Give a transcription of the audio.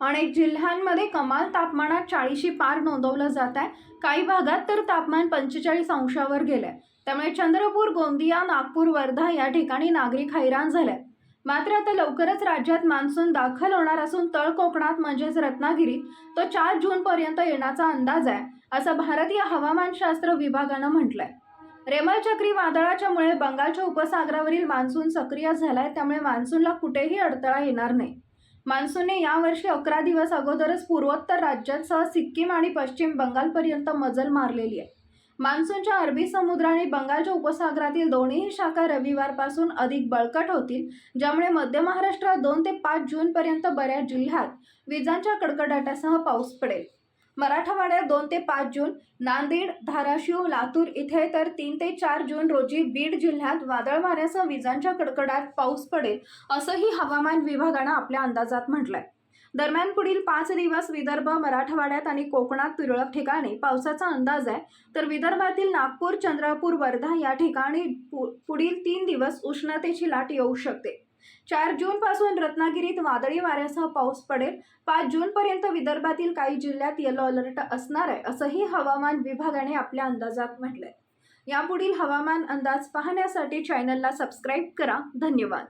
अनेक जिल्ह्यांमध्ये कमाल तापमानात चाळीशी पार नोंदवलं जात आहे. काही भागात तर तापमान पंचेचाळीस अंशावर गेलंय. त्यामुळे चंद्रपूर गोंदिया नागपूर वर्धा या ठिकाणी नागरिक हैराण झाले मात्र आता लवकरच राज्यात मान्सून दाखल होणार असून तळ कोकणात म्हणजेच रत्नागिरीत तो चार जून पर्यंत येण्याचा अंदाज आहे असं भारतीय हवामानशास्त्र विभागानं म्हटलंय. रेमल चक्रीवादळाच्यामुळे बंगालच्या उपसागरावरील मान्सून सक्रिय झालाय त्यामुळे मान्सूनला कुठेही अडथळा येणार नाही. मान्सूनने यावर्षी अकरा दिवस अगोदरच पूर्वोत्तर राज्यासह सिक्कीम आणि पश्चिम बंगालपर्यंत मजल मारलेली आहे. मान्सूनच्या अरबी समुद्र आणि बंगालच्या उपसागरातील दोन्ही शाखा रविवारपासून अधिक बळकट होतील ज्यामुळे मध्य महाराष्ट्रात दोन ते पाच जूनपर्यंत बऱ्याच जिल्ह्यात विजांच्या कडकडाटासह पाऊस पडेल. मराठवाड्यात दोन ते पाच जून नांदेड धाराशिव लातूर इथे तर तीन ते चार जून रोजी बीड जिल्ह्यात वादळ वाऱ्यासह विजांच्या कडकडात पाऊस पडेल असंही हवामान विभागानं आपल्या अंदाजात म्हटलंय. दरम्यान पुढील पाच दिवस विदर्भ मराठवाड्यात आणि कोकणात तुरळक ठिकाणी पावसाचा अंदाज आहे. तर विदर्भातील नागपूर चंद्रपूर वर्धा या ठिकाणी पु- पुढील तीन दिवस उष्णतेची लाट येऊ शकते. चार जून पासून रत्नागिरीत वादळी वाऱ्यासह पाऊस पडेल. पाच जून पर्यंत विदर्भातील काही जिल्ह्यात येलो अलर्ट असणार आहे असंही हवामान विभागाने आपल्या अंदाजात म्हटलंय. यापुढील हवामान अंदाज पाहण्यासाठी चॅनलला सबस्क्राईब करा. धन्यवाद.